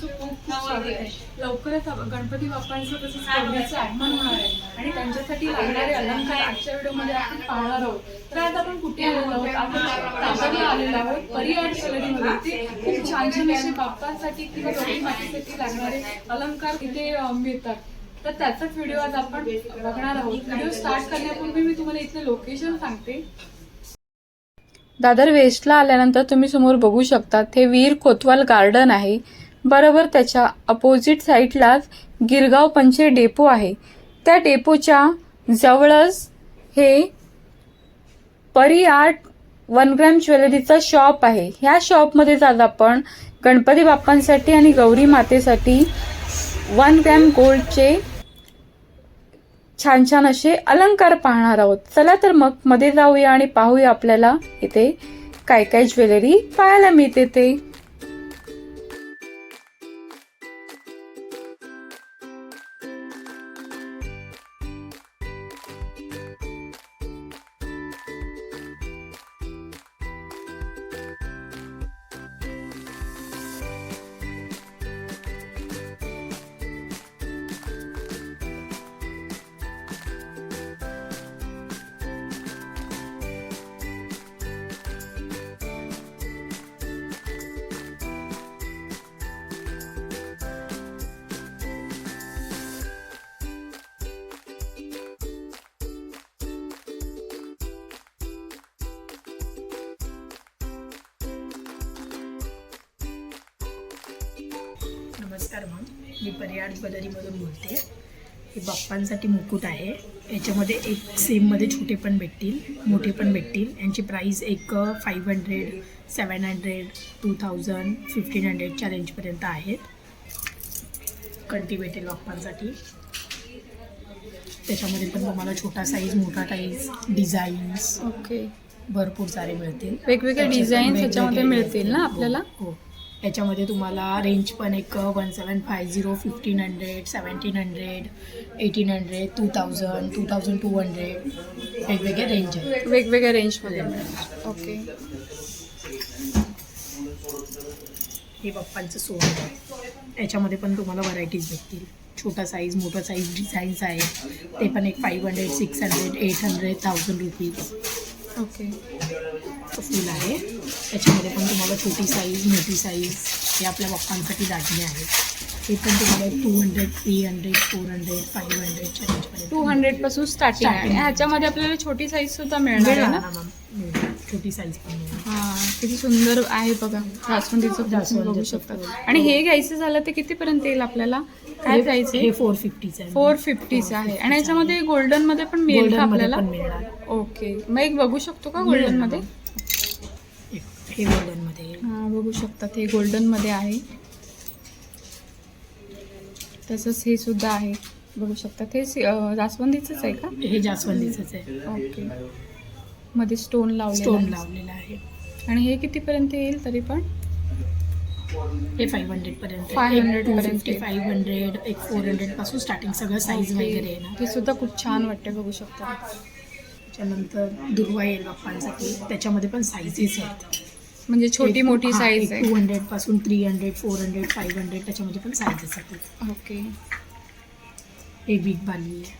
तुमचं खूप खूप स्वागत आहे. लवकरच गणपती बाप्पांचं तसंच आगमन होणार आहे. आणि त्यांच्यासाठी लागणारे अलंकार आजच्या व्हिडिओमध्ये आपण पाहणार आहोत. तर आज आपण कुठे आलेलो आहोत? आपण आलेलो आहोत. परियार ज्वेलरीमध्ये इथे खूप छान छान असे बाप्पांसाठी किंवा गौरी मातेसाठी लागणारे अलंकार इथे अं, मिळतात. तर त्याचाच व्हिडिओ आज आपण बघणार आहोत. व्हिडिओ स्टार्ट करण्यापूर्वी मी तुम्हाला इथलं लोकेशन सांगते. दादर वेस्टला आल्यानंतर तुम्ही समोर बघू शकता हे वीर कोतवाल गार्डन आहे. बरोबर त्याच्या अपोजिट साईडलाच गिरगाव पंचे डेपो आहे. त्या डेपोच्या जवळच हे परी आर्ट वन ग्रॅम ज्वेलरीचा शॉप आहे. ह्या शॉपमध्ये आज आपण गणपती बाप्पांसाठी आणि गौरी मातेसाठी वन ग्रॅम गोल्डचे छान छान असे अलंकार पाहणार आहोत. चला तर मग मध्ये जाऊया आणि पाहूया आपल्याला इथे काय काय ज्वेलरी पाहायला मिळते ते. मी पर्याड ज्वेलरीमधून बोलते. हे बाप्पांसाठी मुकुट आहे. याच्यामध्ये एक सेममध्ये छोटे पण भेटतील मोठे पण भेटतील. यांची प्राईस एक five hundred seven hundred two thousand fifteen हंड्रेडच्या रेंजपर्यंत आहेत. कंटी भेटेल बाप्पांसाठी. त्याच्यामध्ये पण तुम्हाला छोटा साईज मोठा साईज डिझाईन्स ओके भरपूर सारे मिळतील. वेगवेगळे डिझाईन्स वेगवेगळे याच्यामध्ये मिळतील ना हो, आपल्याला? हो. याच्यामध्ये तुम्हाला रेंज पण एक one seven five zero fifteen hundred seventeen hundred eighteen hundred two thousand two thousand two hundred वेगवेगळे रेंज आहेत. वेगवेगळ्या रेंजमध्ये ओके हे बाप्पांचं सोनं आहे. याच्यामध्ये पण तुम्हाला व्हरायटीज भेटतील. छोटा साईज मोठा साईज डिझाईन्स आहेत. ते पण एक five hundred six hundred eight hundred thousand rupees okay full आहे. त्याच्यामध्ये पण तुम्हाला छोटी साईज मोठी साईज हे आपल्या बाप्पांसाठी दागिने आहेत. हे पण तुम्हाला two hundred three hundred four hundred five हंड्रेडच्या two हंड्रेडपासून स्टार्टिंग आहे. ह्याच्यामध्ये आपल्याला छोटी साईज सुद्धा मिळणार आहे ना. छोटी साईज पण हा किती सुंदर आहे बघा. जास्वंदीचं बघू शकता. आणि हे घ्यायचं झालं तर कितीपर्यंत येईल आपल्याला? काय प्राइस आहे? फोर फिफ्टीचं आहे. फोर फिफ्टीचं आहे. आणि याच्यामध्ये गोल्डनमध्ये पण मिळेल गोल्डनमध्ये आपल्याला? ओके मग एक बघू शकतो का मिळेल गोल्डन ना मध्ये मॅम. हे गोल्डनमध्ये आहे. हा बघू शकता हे गोल्डनमध्ये आहे. तसंच हे सुद्धा आहे. बघू शकता ते सि- अं, जास्वंदीचंच आहे का? हे जास्वंदीचंच आहे. ओके. मध्ये स्टोन लावले स्टोन लावलेला आहे. आणि हे कितीपर्यंत येईल तरी पण? हे फाईव्ह हंड्रेड पर्यंत 500 टू पर्यंत फिफ्टी फाईव्ह हंड्रेड एक फोर हंड्रेडपासून स्टार्टिंग सगळं साईज वगैरे आहे ना. ते सुद्धा खूप छान वाटते बघू शकता. त्याच्यानंतर दुर्वा येईल बाप्पांसाठी. त्याच्यामध्ये पण साईजेस आहेत. म्हणजे छोटी मोठी साईज आहे. Two हंड्रेडपासून three hundred four hundred five hundred त्याच्यामध्ये पण साईजेस आहेत. ओके एक बिग बाली आहे.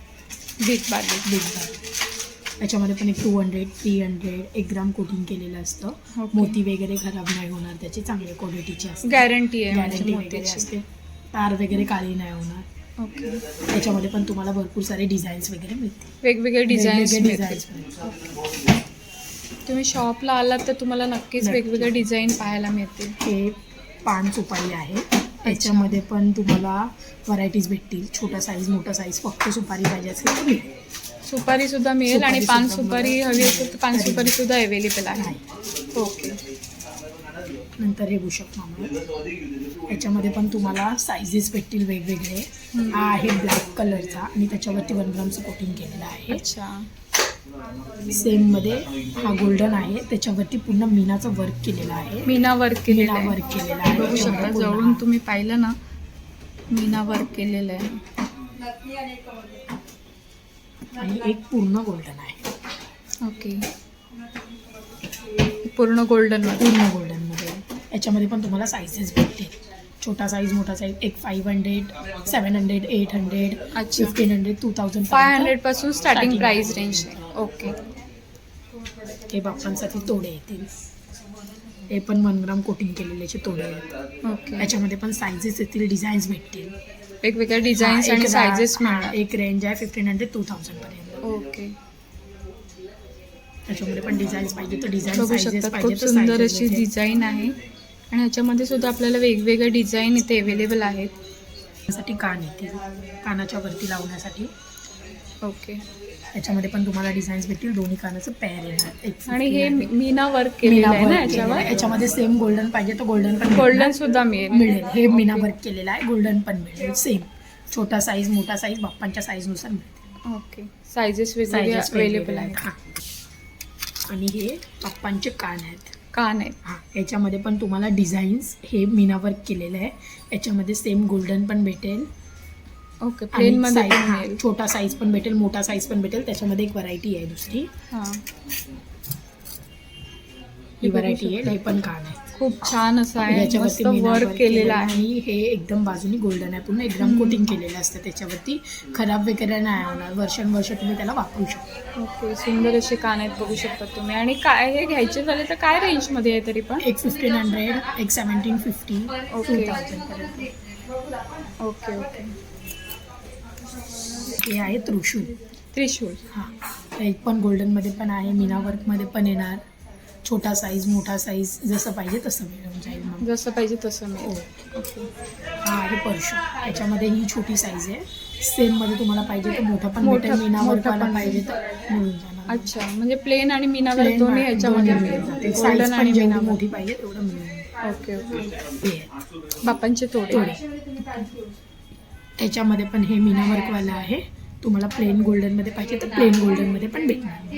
बिग बार्बी बिग बाली. त्याच्यामध्ये पण एक टू हंड्रेड थ्री हंड्रेड एक ग्राम कोटिंग केलेलं असतं. मोती वगैरे खराब नाही होणार त्याची चांगल्या क्वालिटीची असते. गॅरंटी आहे गॅरंटी म्हणजे वगैरे. असते. तार वगैरे काळी नाही होणार. ओके त्याच्यामध्ये पण तुम्हाला भरपूर सारे डिझाईन्स वगैरे मिळतील. वेगवेगळे डिझाईन्स वेगवेगळे डिझाईन्स डिझाईन्स तुम्ही शॉपला आलात तर तुम्हाला नक्कीच नक्की. वेगवेगळे डिझाईन पाहायला मिळतील. हे पान सुपारी आहे. त्याच्यामध्ये पण तुम्हाला व्हरायटीज भेटतील. छोटा साईज मोठा साईज फक्त सुपारी पाहिजे असेल तर मिळेल. सुपारी सुद्धा मिळेल आणि पान सुपारी. हवी असेल तर पान सुपारी सुद्धा अवेलेबल आहे. ओके. नंतर हे बुशक मामा याच्यामध्ये पण तुम्हाला साईजेस भेटतील वेगवेगळे. हा आहे ब्लॅक कलरचा आणि त्याच्यावरती वन ग्रामचं कोटिंग केलेलं आहे. अच्छा. सेममध्ये हा गोल्डन आहे. त्याच्यावरती पूर्ण मीनाचं वर्क केलेलं आहे. मीना वर्क केलेलं मीना वर्क केलेलं आहे. बघू शकता जवळून तुम्ही पाहिलं ना मीना वर्क केलेलं आहे. आणि एक पूर्ण गोल्डन आहे. ओके पूर्ण गोल्डनमध्ये. पूर्ण गोल्डनमध्ये. याच्यामध्ये पण तुम्हाला साईजेस भेटतील. छोटा साईज मोठा साईज एक five hundred seven hundred eight hundred अच्छा. Fifteen hundred two thousand five हंड्रेडपासून starting. Price range आहे ओके. हे बाप्पांसाठी तोडे येतील हे पण वन ग्राम कोटिंग केलेल्याचे तोडे आहेत. ओके. याच्यामध्ये पण साईजेस येतील डिझाईन्स भेटतील. वेगवेगळ्या डिझाईन्स एक आणि सायझेस मिळणार. एक रेंज आहे फिफ्टीन हंड्रेड टू थाउजंड पर्यंत. ओके. त्याच्यामध्ये पण डिझाईन्स पाहिजे तर डिझाईन बघू शकतात खूप सुंदर अशी. डिझाईन आहे. आणि ह्याच्यामध्ये सुद्धा आपल्याला वेगवेगळे डिझाईन इथे अवेलेबल आहेत. त्यासाठी कान येतील. कानाच्या वरती लावण्यासाठी. ओके. याच्यामध्ये पण तुम्हाला डिझाईन्स भेटतील. दोन्ही कानाचं पेअर येणार. एक आणि हे 1500. मीना वर्क केलेलं मीना आहे ना याच्यावर. याच्यामध्ये सेम गोल्डन पाहिजे तर गोल्डन पण गोल्डन. सुद्धा मिळेल. मिळेल. हे मीना वर्क केलेलं आहे. गोल्डन पण मिळेल. सेम छोटा साईज मोठा साईज बाप्पांच्या साईजनुसार मिळते ओके सायझेस अवेलेबल आहेत. हां. आणि हे बाप्पांचे कान आहेत. कान आहेत. हां. याच्यामध्ये पण तुम्हाला डिझाईन्स हे मीना वर्क केलेलं आहे. याच्यामध्ये सेम गोल्डन पण भेटेल. ओके आणि प्लेन मध्ये size- पण हां, मिळेल. छोटा साईज पण भेटेल मोठा साईज पण भेटेल. त्याच्यामध्ये एक व्हरायटी आहे दुसरी. हा. ही बघू व्हरायटी आहे शकता. हे पण कान आहे. खूप छान असं आहे. मस्त याच्यावरती वर्क केलेलं आहे. आणि हे एकदम बाजूनी गोल्डन आहे. पूर्ण एकदम कोटिंग केलेलं असतं त्याच्यावरती. खराब वगैरे नाही होणार. वर्षानुवर्ष तुम्ही त्याला वापरू शकता. ओके सुंदर असे कान आहेत बघू शकता तुम्ही. आणि काय हे घ्यायचे झाले तर काय रेंजमध्ये आहे तरी पण? एक फिफ्टीन हंड्रेड एक सेवन्टीन फिफ्टी टू ओके. पर्यंत. ओके ओके हे आहे त्रिशूल त्रिशूल हां. हे पण गोल्डनमध्ये पण आहे मीना वर्कमध्ये पण येणार. छोटा साईज मोठा साईज जसं पाहिजे तसं मिळून जाईल मग जसं पाहिजे तसं हो मिळेल. ओके हा आहे परशू याच्यामध्ये ही छोटी साईज आहे. सेममध्ये तुम्हाला पाहिजे तर मोठं पण मोठं- मीना वर्कवाला पाहिजे तर मिळून जाणार. अच्छा म्हणजे प्लेन आणि मीनावर Plain दोन्ही मिळेल. मिळून जातील. गोल्डन आणि मीनावर मोठी पाहिजे तेवढं मिळून. Okay okay. हे. बापांचे तोडे. थोडे त्याच्यामध्ये पण हे मीना वर्कवाला आहे. तुम्हाला प्लेन गोल्डनमध्ये पाहिजे तर प्लेन गोल्डनमध्ये पण भेटणार.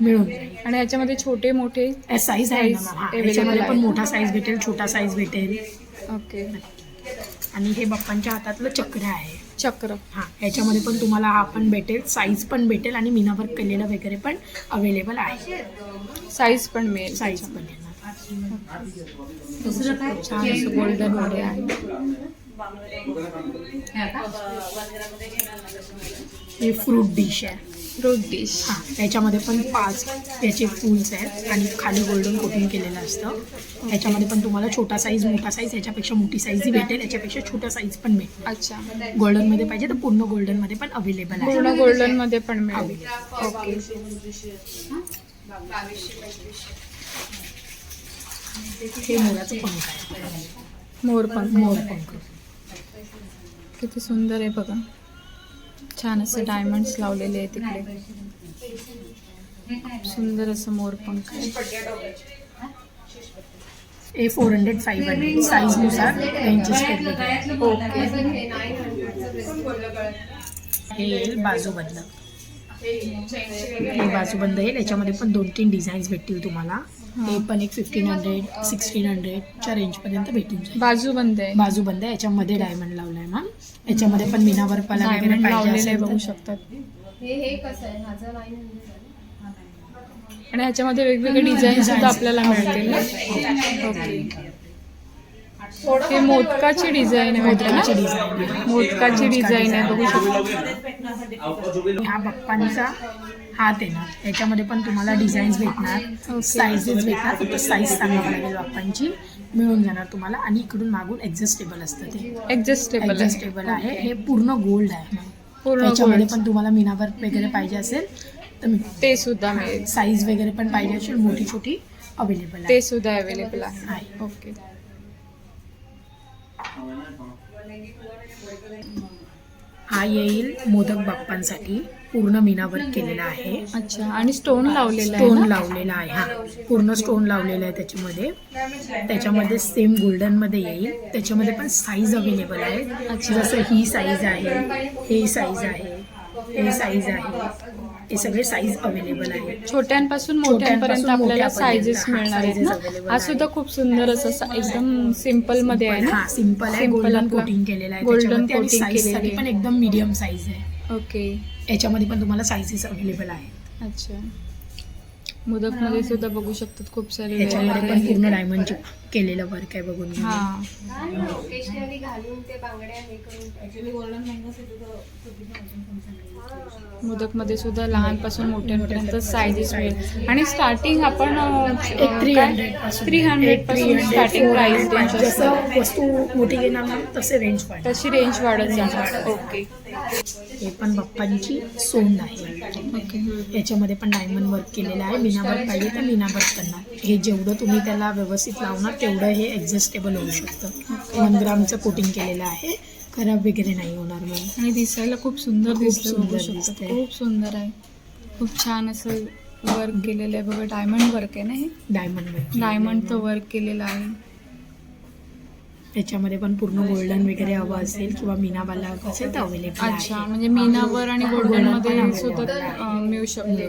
मिळून जाईल. आणि ह्याच्यामध्ये छोटे मोठे साईज आहे ना. हा, available याच्यामध्ये आहे. पण मोठा साईज भेटेल छोटा साईज भेटेल. ओके आणि हे बाप्पांच्या हातातलं चक्र आहे. चक्र. हा याच्यामध्ये पण तुम्हाला हा पण भेटेल साईज पण भेटेल आणि मीना वर्क केलेलं वगैरे पण अवेलेबल आहे. साईज पण मिळेल साईज पण येणार. गोल्डनमध्ये आहे. हे फ्रूट डिश आहे. फ्रूट डिश हा याच्यामध्ये पण पाच याचे फुल्स आहेत आणि खाली गोल्डन कोटिंग केलेलं असतं. याच्यामध्ये पण तुम्हाला छोटा साईज मोठा साईज याच्यापेक्षा मोठी साईजही भेटेल. याच्यापेक्षा छोटा साईज पण भेटेल. अच्छा. गोल्डनमध्ये पाहिजे तर पूर्ण गोल्डनमध्ये पण अवेलेबल आहे. पूर्ण गोल्डनमध्ये पण मिळेल. ओके हे मोराचं पंख आहे. मोरपंख मोर पंख. किती सुंदर आहे बघा. छान असं डायमंड्स लावलेले आहे तिकडे सुंदर असं मोरपंख पंख ए फोर हंड्रेड फाईव्ह हंड्रेड साईजनुसार रेंजेस ओके हे येईल बाजूबंद. हे बाजूबंद येईल याच्यामध्ये पण दोन तीन डिझाईन्स भेटतील तुम्हाला. हे पण एक फिफ्टीन हंड्रेड सिक्स्टीन हंड्रेडच्या रेंजपर्यंत भेटून जाईल. बाजूबंद आहे. बाजूबंद आहे. याच्यामध्ये डायमंड लावलाय मॅम याच्यामध्ये पण मीना वर्कवाला वगैरे डायमंड लावलेले बघू शकतात. हे हे कसं आहे? माझं नाईन हंड्रेड आणि ह्याच्यामध्ये वेगवेगळे डिझाईन सुद्धा आपल्याला मिळतील ना? ओके हे मोदकाची डिझाईन आहे मोदकाची डिझाईन आहे. मोदकाची डिझाईन आहे बघू शकता. हा बाप्पांचा हात येणार. याच्यामध्ये पण तुम्हाला डिझाईन्स भेटणार. साईजेस भेटणार फक्त साईज सांगावं लागेल बाप्पांची. मिळून जाणार तुम्हाला आणि इकडून मागून ऍडजस्टेबल असतं ते. ऍडजस्टेबल ऍडजस्टेबल आहे. हे पूर्ण गोल्ड आहे. पूर्ण त्याच्यामध्ये gold. पण तुम्हाला मीनावर वगैरे पाहिजे असेल तर ते सुद्धा मिळेल साईज वगैरे पण पाहिजे असेल मोठी छोटी अवेलेबल ते सुद्धा अवेलेबल आहे. ओके हा येईल मोदक बाप्पांसाठी. पूर्ण मीनावर केलेला आहे. अच्छा आणि स्टोन लावलेला आहे स्टोन ना? लावलेला आहे हा. पूर्ण स्टोन लावलेला आहे त्याच्यामध्ये. त्याच्यामध्ये सेम गोल्डनमध्ये येईल. त्याच्यामध्ये पण साईज अवेलेबल आहे. जसं ही साईज आहे हे साईज आहे हे साईज आहे. हे सगळे साईज अवेलेबल आहे. छोट्यांपासून मोठ्यांपर्यंत आपल्याला मोठ्यापर्यंत, हा, मिळणार आहेत sizes ना हा सुद्धा खूप सुंदर असं सा- एकदम सिंपलमध्ये आहे ना? हा सिंपल आहे गोल्डन आपला- कोटिंग केलेलं आहे आणि coating साईज केलेली पण आहे. एकदम मीडियम साईज आहे. ओके. याच्यामध्ये पण तुम्हाला साईजेस अवेलेबल आहेत. अच्छा. मोदकमध्ये सुद्धा बघू शकतात खूप सारे याच्यामध्ये पण. पूर्ण डायमंडचे केलेलं वर्क आहे बघून घ्या. हा. ओकेशनली घालून ते बांगड्या हे करून मोदकमध्ये सुद्धा लहानपासून मोठ्यांपर्यंत साईजेस मिळेल आणि स्टार्टिंग आपण एक थ्री हंड्रेडपासून. थ्री हंड्रेडपासून स्टार्टिंग प्राइस जसं वस्तू मोठी घेणार ना तसे रेंज तशी रेंज वाढत जाणार ओके हे पण बाप्पांची सोंड आहे. ओके याच्यामध्ये पण डायमंड वर्क केलेलं आहे. मीना वर्क पाहिजे तर मीना वर्क करणार. हे जेवढं तुम्ही त्याला व्यवस्थित लावणार तेवढं हे ॲडजस्टेबल होऊ शकतं. वन ग्रामचं कोटिंग केलेलं आहे. खराब वगैरे नाही होणार मग. आणि दिसायला खूप सुंदर दिसतं. खूप सुंदर आहे. खूप छान असं वर्क केलेलं आहे. बघा डायमंड वर्क आहे ना हे? डायमंड वर्क डायमंडचं वर्क केलेलं आहे. त्याच्यामध्ये पण पूर्ण गोल्डन वगैरे हवं असेल किंवा मीनावाला असेल तर अवेलेबल अच्छा म्हणजे मीनावर आणि गोल्डनमध्ये सुद्धा मिळू शकते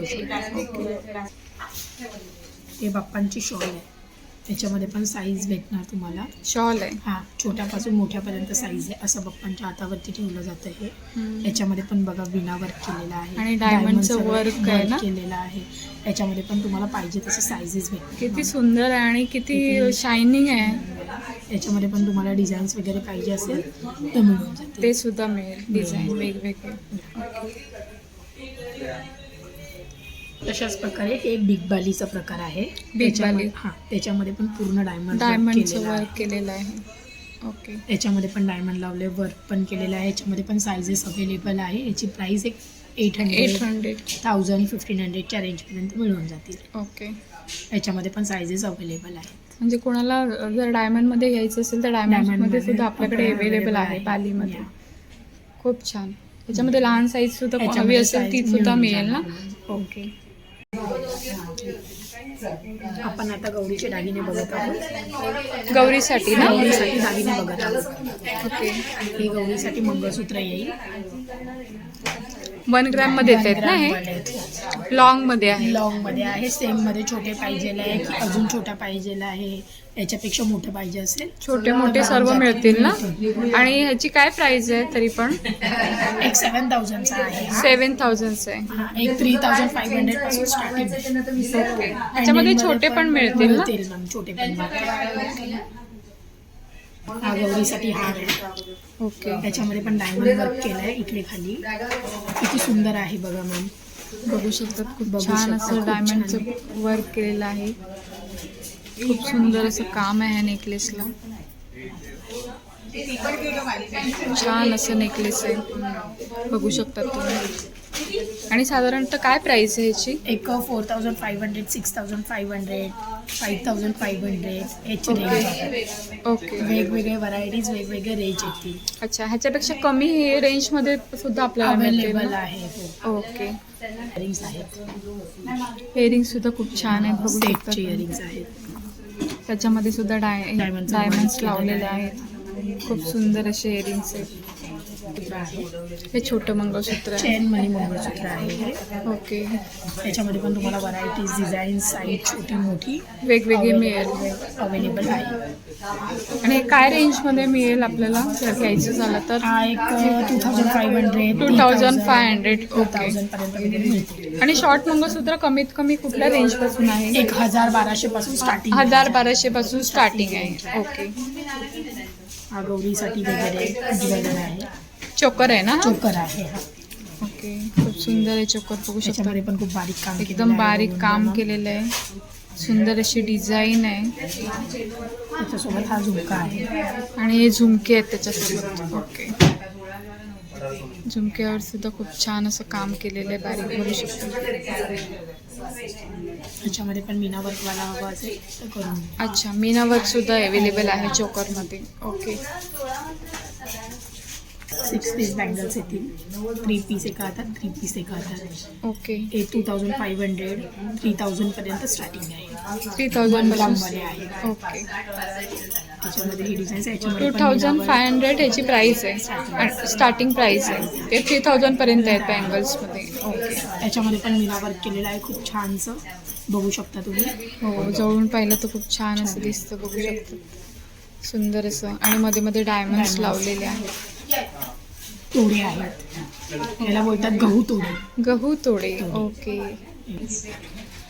हे बाप्पांची शॉल आहे. त्याच्यामध्ये पण साईज भेटणार तुम्हाला. शॉल आहे. हा छोट्यापासून मोठ्यापर्यंत साईज आहे. असं बाप्पांच्या हातावरती ठेवलं जातं हे. याच्यामध्ये पण बघा विना वर्क केलेलं आहे. आणि आहे ना? केलेलं आहे. याच्यामध्ये पण तुम्हाला पाहिजे तसे साईजेस भेटतात किती सुंदर आहे आणि किती शायनिंग आहे. याच्यामध्ये पण तुम्हाला डिझाईन्स वगैरे पाहिजे असेल तर मिळून जाते ते सुद्धा मिळेल. डिझाईन वेगवेगळे. तशाच प्रकारे हे बिग बालीचा प्रकार आहे. बिग बाली. हा त्याच्यामध्ये पण पूर्ण डायमंड डायमंडचं वर्क केलेलं आहे. ओके याच्यामध्ये पण डायमंड लावले वर्क पण केलेलं आहे. याच्यामध्ये पण साईजेस अवेलेबल आहे. याची प्राइस एक eight eight hundred hundred thousand fifteen हंड्रेडच्या रेंजपर्यंत मिळून जातील. ओके याच्यामध्ये पण साईजेस अवेलेबल आहेत. म्हणजे कोणाला जर डायमंडमध्ये घ्यायचं असेल तर डायमंडमध्ये सुद्धा आपल्याकडे अवेलेबल आहे बालीमध्ये. खूप छान. त्याच्यामध्ये लहान साईज सुद्धा हवी असेल ती सुद्धा मिळेल ना. ओके आपण आता गौरीचे दागिने बघत आहोत. गौरीसाठी ना? गौरीसाठी दागिने बघत आहोत. ओके. हे गौरीसाठी मंगळसूत्र येईल. वन ग्रॅममध्ये येत आहेत ना हे? लॉंगमध्ये आहे लॉंगमध्ये आहे. सेममध्ये छोटे पाहिजे आहे की अजून छोटा पाहिजे आहे. याच्यापेक्षा मोठं पाहिजे असेल. छोटे मोठे सर्व मिळतील ना? आणि ह्याची काय प्राइस आहे तरी पण? एक सेवन थाउजंडचा आहे हा. सेवन थाउजंडचं आहे. हा, एक थ्री थाउजंड फाईव्ह हंड्रेडपासून स्टार्टिंग ओके त्याच्यामध्ये छोटे पण मिळतील ना? मिळतील मॅम छोटे पण. हा गौरीसाठी हार आहे. ओके त्याच्यामध्ये पण डायमंड वर्क केलंय इकडे खाली. किती सुंदर आहे बघा मॅम बघू शकतात खूप बघू छान शकता, असं खूप डायमंडचं वर्क केलेलं आहे. खूप सुंदर असं काम आहे ह्या नेकलेसला छान असं नेकलेस आहे. बघू शकतात तुम्ही. आणि साधारणतः काय प्राइस आहे ह्याची? एक four thousand five hundred six thousand five hundred five thousand five hundred याची रेंज ओके वेगवेगळे व्हरायटीज वेगवेगळे रेंज येतील अच्छा ह्याच्यापेक्षा कमी हे रेंजमध्ये सुद्धा आपल्याला अवेलेबल? आहे हो. ओके इयरिंग्स आहेत. इयरिंग सुद्धा खूप छान आहे बघू इयरिंग्स आहेत. त्याच्यामध्ये सुद्धा डाय डायमंड्स लावलेले. आहेत. खूप सुंदर असे इयरिंग्स आहेत. हे छोटं मंगळसूत्र आहे. चेन मनी मंगळसूत्र आहे हे. ओके. त्याच्यामध्ये पण तुम्हाला व्हरायटीज डिझाईन साईज छोटी मोठी वेगवेगळी मिळेल. अवेलेबल आहे. आणि काय रेंजमध्ये मिळेल आपल्याला? जर घ्यायचं झालं तर? हा एक two thousand five hundred 2500 two. Thousand पर्यंत वगैरे मिळतील. आणि शॉर्ट मंगळसूत्र कमीत कमी कुठल्या रेंजपासून आहे? एक हजार बाराशे पासून स्टार्टिंग हजार बाराशे पासून स्टार्टिंग आहे. ओके गौरीसाठी वगैरे आहे. चोकर आहे ना? चोकर आहे हा. ओके खूप सुंदर आहे चोकर बघू शकता. पण खूप बारीक काम केलेलं एकदम बारीक काम. केलेलं आहे. सुंदर अशी डिझाईन आहे. त्याच्यासोबत हा झुमका आहे. आणि हे झुमके आहेत त्याच्यासोबत. ओके झुमक्यावर सुद्धा खूप छान असं काम केलेलं आहे बारीक बघू शकतो त्याच्यामध्ये पण मीना वर्कवाला हवा असेल तर करून द्या. अच्छा मीना वर्क सुद्धा अवेलेबल आहे चोकरमध्ये. ओके सिक्स पीस बँगल्स येतील थ्री पीस एका हातात थ्री पीस एका हातात. ओके हे two thousand five hundred three थाउजंडपर्यंत स्टार्टिंग आहे. थ्री थाउजंड ग्राममध्ये आहे. ओके त्याच्यामध्ये ही designs two thousand five hundred ह्याची प्राईस आहे. स्टार्टिंग प्राईस आहे. ते थ्री थाउजंडपर्यंत आहेत बँगल्समध्ये ओके याच्यामध्ये पण मीना वर्क केलेलं आहे खूप छानसं. बघू शकता तुम्ही. हो जवळून पाहिलं तर खूप छान असं दिसतं बघू शकतो. सुंदर असं. आणि मध्ये मध्ये डायमंड्स. लावलेले आहेत. तोडे आहेत. याला बोलतात गहू तोडे. गहू तोडे ओके.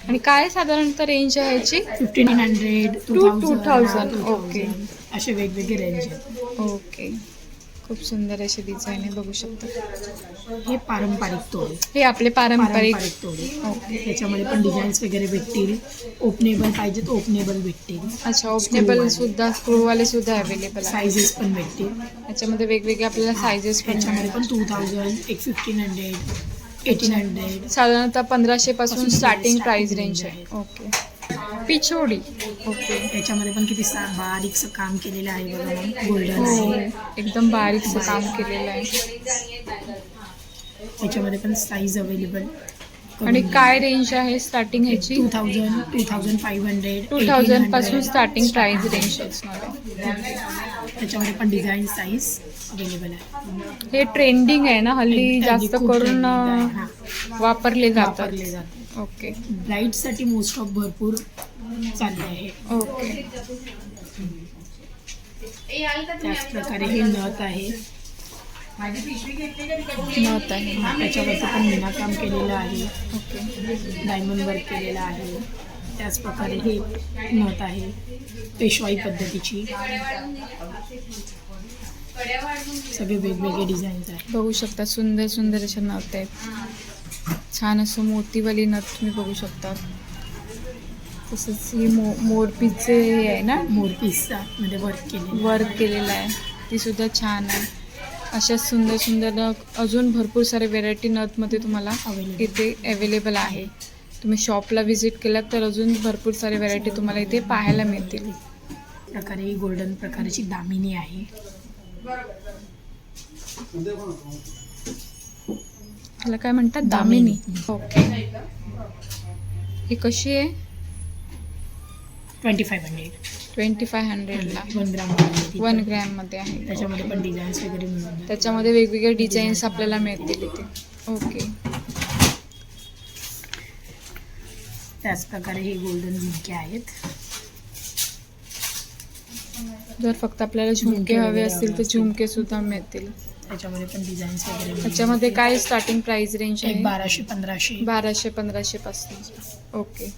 आणि काय साधारणतः रेंज आहे याची? Fifteen hundred Two- two thousand, okay. असे वेगवेगळे रेंज आहेत. ओके खूप सुंदर अशी डिझाईन आहे बघू शकता. हे पारंपरिक तोडे. हे आपले पारंपरिक पारंपरिक तोडे ओके त्याच्यामध्ये पण डिझाईन्स वगैरे भेटतील. ओपनेबल पाहिजे तर ओपनेबल भेटतील. अच्छा ओपनेबल सुद्धा स्क्रूवाले सुद्धा अवेलेबल आहे सायझेस पण भेटतील. याच्यामध्ये वेगवेगळे आपल्याला सायझेस त्याच्यामध्ये. पण टू थाउजंड एक फिफ्टीन हंड्रेड एटीन हंड्रेड साधारणतः पंधराशे पासून पासून स्टार्टिंग प्राइस रेंज. आहे. ओके पिछोडी ओके त्याच्यामध्ये पण किती सा बारीकसं काम केलेलं आहे बघा गोल्डन हो एकदम बारीकचं काम केलेलं आहे. त्याच्यामध्ये पण साईज अवेलेबल आणि काय रेंज आहे स्टार्टिंग ह्याची? Two thousand two thousand five hundred two थाउजंडपासून starting price range असणार आहे त्याच्यामध्ये पण डिझाईन साईज अवेलेबल आहे. हे ट्रेंडिंग आहे ना हल्ली जास्त खूप करून trending आहे, अं, हा. वापरले जातात. वापरले जाते ओके ब्राईडसाठी मोस्ट ऑफ भरपूर चालले आहे ओके. त्याच प्रकारे हे नथ आहे. नथ आहे. त्याच्यावरती पण मीना काम केलेलं आहे. ओके. डायमंड वर्क केलेलं आहे. त्याच प्रकारे हे नथ आहे. पेशवाई पद्धतीची. सगळे वेगवेगळे डिझाईन्स आहेत. बघू शकता सुंदर सुंदर अशा नथ आहेत. छान असं मोतीवाली नथ तुम्ही बघू शकता. तसंच ही मो मोरपीचे हे आहे ना? मोरपीस. मध्ये वर्क केलेलं वर्क केलेलं आहे. ती सुद्धा छान आहे. अशा सुंदर सुंदर अजून भरपूर सारे व्हेरायटी नथमध्ये तुम्हाला. इथे अवेलेबल आहे. तुम्ही शॉपला व्हिजिट केलात तर अजून भरपूर सारे व्हेरायटी तुम्हाला इथे पाहायला मिळतील. प्रकारे ही गोल्डन प्रकारची दामिनी आहे. ह्याला काय म्हणतात? दामिनी. ओके ही कशी आहे? Twenty five hundred twenty five हंड्रेडला one gram one ग्रॅममध्ये आहे. त्याच्यामध्ये पण डिझाईन्स वगैरे मिळून जातात. त्याच्यामध्ये वेगवेगळे डिझाईन्स आपल्याला मिळतील इथे. ओके त्याच प्रकारे हे गोल्डन झुमके आहेत. जर फक्त आपल्याला झुमके हवे असतील तर झुमके सुद्धा मिळतील. त्याच्यामध्ये पण डिझाईन्स वगैरे मिळून त्याच्यामध्ये. काय स्टार्टिंग प्राइस रेंज एक आहे? बाराशे पंधराशे. बाराशे पंधराशे पासून. ओके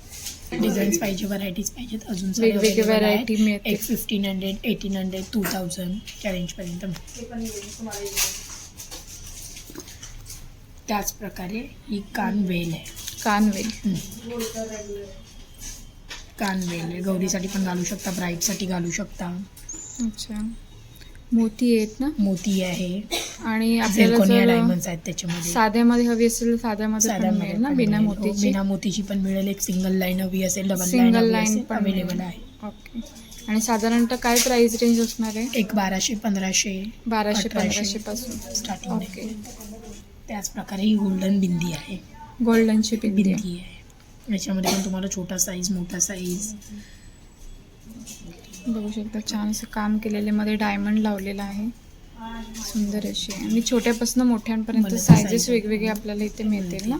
डिझाईन्स पाहिजे व्हरायटीज पाहिजेत. अजून वेगवेगळे मिळतील. एक fifteen hundred eighteen hundred two thousand त्या रेंजपर्यंत त्याच प्रकारे ही कान वेल आहे. कानवेल कान वेल आहे. गौरीसाठी पण घालू शकता ब्राईडसाठी घालू शकता. अच्छा. मोती आहेत ना? मोती आहे. आणि आपल्याला आहेत त्याच्यामध्ये. साध्यामध्ये हवी असेल साध्यामध्ये मिळेल ना? बिना. हो, मोतीची? बिना मोतीची पण मिळेल. एक सिंगल लाईन हवी असेल डबल सिंगल लाईन अवेलेबल. आहे. ओके आणि साधारणतः काय प्राइस रेंज असणार आहे? एक बाराशे पंधराशे बाराशे पंधराशे पासून. स्टार्टिंग ओके त्याच प्रकारे ही गोल्डन बिंदी आहे. गोल्डनची बिंदी आहे. याच्यामध्ये पण तुम्हाला छोटा साईज मोठा साईज बघू शकता छान असं काम केलेले मध्ये डायमंड लावलेला आहे. सुंदर अशी आणि छोट्यापासून मोठ्यांपर्यंत सायझेस वेगवेगळे आपल्याला इथे मिळतील ना?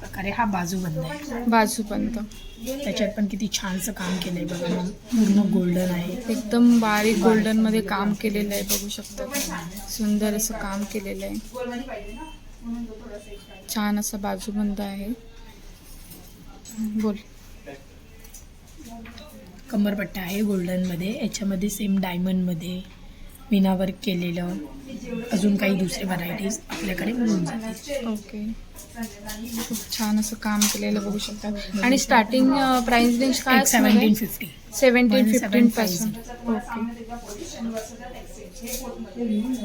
प्रकारे हा बाजूबंद आहे. बाजूपर्यंत त्याच्यात पण किती छानसं काम केलंय बघा. पूर्ण गोल्डन आहे. एकदम बारीक गोल्डनमध्ये काम केलेलं आहे बघू शकता. सुंदर असं काम केलेलं आहे. छान असं बाजूबंद आहे. बोल. कमरपट्टा आहे गोल्डनमध्ये. याच्यामध्ये सेम डायमंडमध्ये वर्क केलेलं अजून काही दुसरे व्हरायटीज आपल्याकडे मिळून जातील. ओके. खूप छान असं काम केलेलं बघू शकता. आणि स्टार्टिंग प्राइस रेंज काय एक सेवन्टीन फिफ्टी सेवन्टीन फिफ्टीन 1750. पासून. ओके.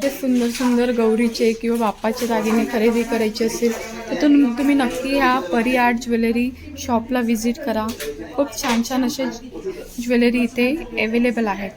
ते सुंदर सुंदर गौरीचे किंवा बाप्पाचे दागिने खरेदी करायचे असेल तर तुम तुम्ही नक्की ह्या परी आर्ट ज्वेलरी शॉपला व्हिजिट करा. खूप छान छान असे ज्वेलरी इथे अवेलेबल आहेत.